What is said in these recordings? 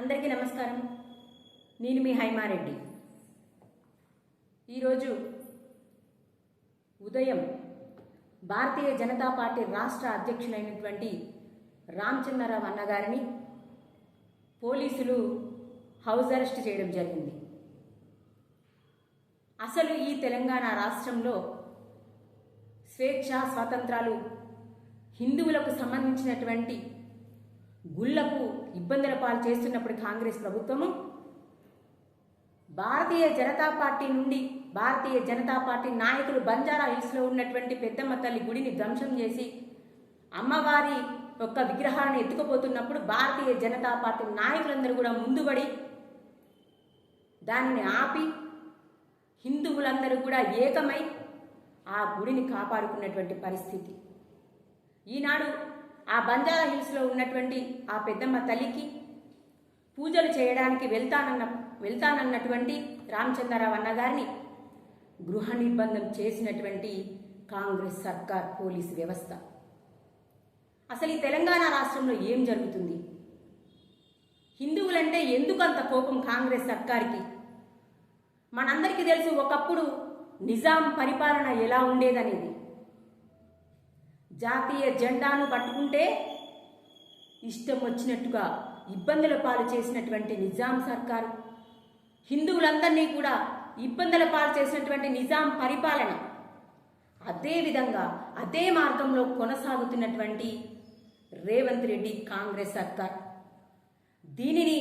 అందరికీ నమస్కారం. నేను మీ హైమారెడ్డి. ఈరోజు ఉదయం భారతీయ జనతా పార్టీ రాష్ట్ర అధ్యక్షులైనటువంటి రామచంద్రరావు అన్నగారిని పోలీసులు హౌస్ అరెస్ట్ చేయడం జరిగింది. అసలు ఈ తెలంగాణ రాష్ట్రంలో స్వేచ్ఛ స్వాతంత్రాలు హిందువులకు సంబంధించినటువంటి గుళ్ళకు ఇబ్బందుల పాలు చేస్తున్నప్పుడు కాంగ్రెస్ ప్రభుత్వము భారతీయ జనతా పార్టీ నుండి భారతీయ జనతా పార్టీ నాయకులు బంజారా హిల్స్లో ఉన్నటువంటి పెద్దమ్మ తల్లి గుడిని ధ్వంసం చేసి అమ్మవారి యొక్క విగ్రహాన్ని ఎత్తుకుపోతున్నప్పుడు భారతీయ జనతా పార్టీ నాయకులందరూ కూడా ముందుబడి దానిని ఆపి హిందువులందరూ కూడా ఏకమై ఆ గుడిని కాపాడుకున్నటువంటి పరిస్థితి. ఈనాడు ఆ బంజారా హిల్స్లో ఉన్నటువంటి ఆ పెద్దమ్మ తల్లికి పూజలు చేయడానికి వెళ్తానన్న వెళ్తానన్నటువంటి రామచంద్రరావు అన్నగారిని గృహ నిర్బంధం చేసినటువంటి కాంగ్రెస్ సర్కార్ పోలీస్ వ్యవస్థ. అసలు ఈ తెలంగాణ రాష్ట్రంలో ఏం జరుగుతుంది? హిందువులంటే ఎందుకు అంత కోపం కాంగ్రెస్ సర్కార్కి? మనందరికీ తెలుసు ఒకప్పుడు నిజాం పరిపాలన ఎలా ఉండేదనేది? జాతీయ జెండాను పట్టుకుంటే ఇష్టం వచ్చినట్టుగా ఇబ్బందుల పాలు చేసినటువంటి నిజాం సర్కారు హిందువులందరినీ కూడా ఇబ్బందుల పాలు చేసినటువంటి నిజాం పరిపాలన అదే విధంగా అదే మార్గంలో కొనసాగుతున్నటువంటి రేవంత్ రెడ్డి కాంగ్రెస్ సర్కార్. దీనిని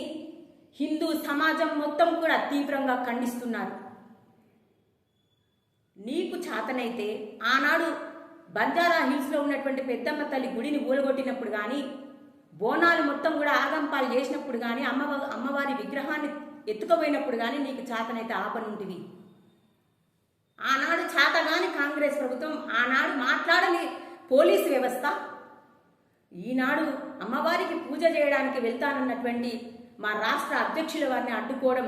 హిందూ సమాజం మొత్తం కూడా తీవ్రంగా ఖండిస్తున్నారు. నీకు చాతనైతే ఆనాడు బంజారా హిల్స్లో ఉన్నటువంటి పెద్దమ్మ తల్లి గుడిని ఊలగొట్టినప్పుడు కానీ బోనాలు మొత్తం కూడా ఆగంపాలు చేసినప్పుడు కానీ అమ్మ అమ్మవారి విగ్రహాన్ని ఎత్తుకుపోయినప్పుడు కానీ నీకు చాతనైతే ఆపనుంటివి. ఆనాడు చాతగాని కాంగ్రెస్ ప్రభుత్వం ఆనాడు మాట్లాడని పోలీసు వ్యవస్థ. ఈనాడు అమ్మవారికి పూజ చేయడానికి వెళ్తానన్నటువంటి మా రాష్ట్ర అధ్యక్షుల వారిని అడ్డుకోవడం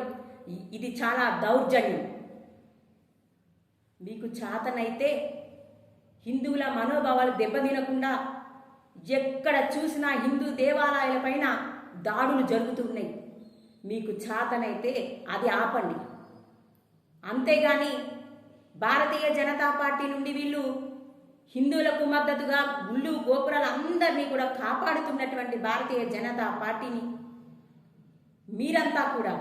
ఇది చాలా దౌర్జన్యం. మీకు చాతనైతే హిందువుల మనోభావాలు దెబ్బతినకుండా ఎక్కడ చూసినా హిందూ దేవాలయాలపైన దాడులు జరుగుతున్నాయి మీకు చాతనైతే అది ఆపండి. అంతేగాని భారతీయ జనతా పార్టీ నుండి వీళ్ళు హిందువులకు మద్దతుగా గుళ్ళు గోపురాలు అందరినీ కూడా కాపాడుతున్నటువంటి భారతీయ జనతా పార్టీని మీరంతా కూడా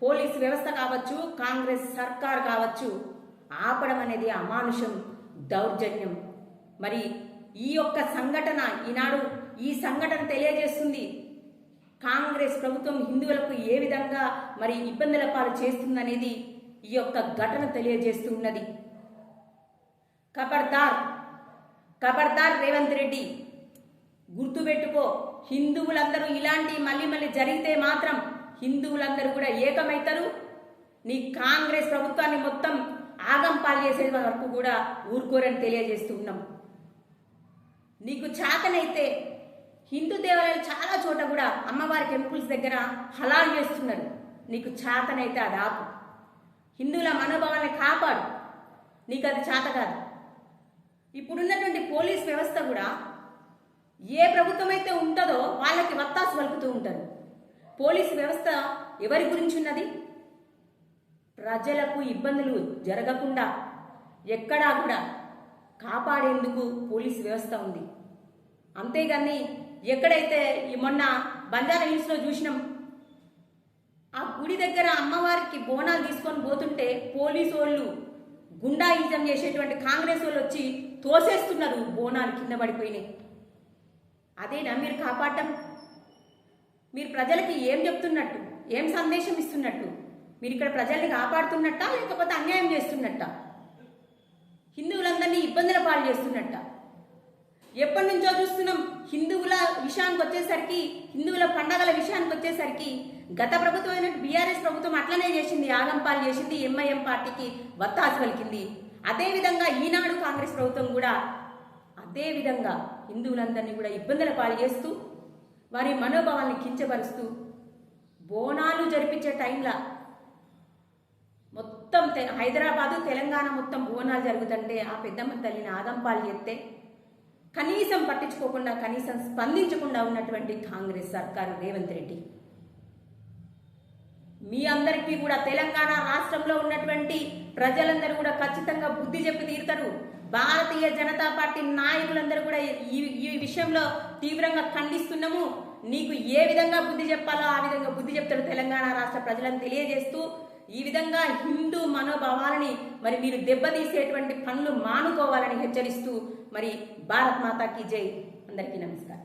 పోలీస్ వ్యవస్థ కావచ్చు కాంగ్రెస్ సర్కార్ కావచ్చు ఆపడం అనేది అమానుషం. దౌర్జన్యం. మరి ఈ యొక్క సంఘటన ఈనాడు ఈ సంఘటన తెలియజేస్తుంది. కాంగ్రెస్ ప్రభుత్వం హిందువులకు ఏ విధంగా మరి ఇబ్బందుల పాలు చేస్తుందనేది ఈ యొక్క ఘటన తెలియజేస్తున్నది కబర్దార్ కబర్దార్ రేవంత్ రెడ్డి గుర్తుపెట్టుకో హిందువులందరూ ఇలాంటి మళ్ళీ మళ్ళీ జరిగితే మాత్రం హిందువులందరూ కూడా ఏకమవుతారు. నీ కాంగ్రెస్ ప్రభుత్వాన్ని మొత్తం ఆగం పాలు వరకు కూడా ఊరుకోరని తెలియజేస్తూ ఉన్నాం. నీకు చాతనైతే హిందూ దేవాలయాలు చాలా చోట కూడా అమ్మవారి టెంపుల్స్ దగ్గర హలాల్ చేస్తున్నారు. నీకు చాతనైతే అది ఆపు. హిందువుల మనోభావాన్ని కాపాడు. నీకు అది చేత కాదు. ఇప్పుడున్నటువంటి పోలీస్ వ్యవస్థ కూడా ఏ ప్రభుత్వం అయితే ఉంటుందో వాళ్ళకి వత్తాసు పలుకుతూ ఉంటారు. పోలీసు వ్యవస్థ ఎవరి గురించి ఉన్నది? ప్రజలకు ఇబ్బందులు జరగకుండా ఎక్కడా కూడా కాపాడేందుకు పోలీసు వ్యవస్థ ఉంది. అంతేగాని ఎక్కడైతే ఈ మొన్న బంజారా హిల్స్లో చూసినాం ఆ గుడి దగ్గర అమ్మవారికి బోనాలు తీసుకొని పోతుంటే పోలీసు వాళ్ళు గుండాయిజం చేసేటువంటి కాంగ్రెస్ వాళ్ళు వచ్చి తోసేస్తున్నారు బోనాలు కింద పడిపోయినాయి. అదేనా మీరు కాపాడటం. మీరు ప్రజలకి ఏం చెప్తున్నట్టు ఏం సందేశం ఇస్తున్నట్టు? మీరు ఇక్కడ ప్రజల్ని కాపాడుతున్నట్టా? లేకపోతే అన్యాయం చేస్తున్నట్ట? హిందువులందరినీ ఇబ్బందుల పాలు చేస్తున్నట్ట? ఎప్పటి నుంచో చూస్తున్నాం హిందువుల విషయానికి వచ్చేసరికి హిందువుల పండగల విషయానికి వచ్చేసరికి గత ప్రభుత్వం అయినట్టు బీఆర్ఎస్ ప్రభుత్వం అట్లనే చేసింది ఆగంపాలు చేసింది ఎంఐఎం పార్టీకి వత్తాసు పలికింది. అదేవిధంగా ఈనాడు కాంగ్రెస్ ప్రభుత్వం కూడా అదేవిధంగా హిందువులందరినీ కూడా ఇబ్బందుల పాలు చేస్తూ వారి మనోభావాల్ని కించపరుస్తూ బోనాలు జరిపించే టైంలో మొత్తం తె- హైదరాబాదు తెలంగాణ మొత్తం బోనాలు జరుగుతుంటే ఆ పెద్దమ్మ తల్లిని ఆదంపాలు చేస్తే కనీసం పట్టించుకోకుండా కనీసం స్పందించకుండా ఉన్నటువంటి కాంగ్రెస్ సర్కారు రేవంత్ రెడ్డి. మీ అందరికీ కూడా తెలంగాణ రాష్ట్రంలో ఉన్నటువంటి ప్రజలందరూ కూడా ఖచ్చితంగా బుద్ధి చెప్పి తీరుతారు. భారతీయ జనతా పార్టీ నాయకులందరూ కూడా ఈ ఈ విషయంలో తీవ్రంగా ఖండిస్తున్నాము. నీకు ఏ విధంగా బుద్ధి చెప్పాలో ఆ విధంగా బుద్ధి చెప్తాడు తెలంగాణ రాష్ట్ర ప్రజలను తెలియజేస్తూ ఈ విధంగా హిందూ మనోభావాలని మరి మీరు దెబ్బతీసేటువంటి పనులు మానుకోవాలని హెచ్చరిస్తూ మరి భారత్ మాతాకి జై. అందరికీ నమస్కారం.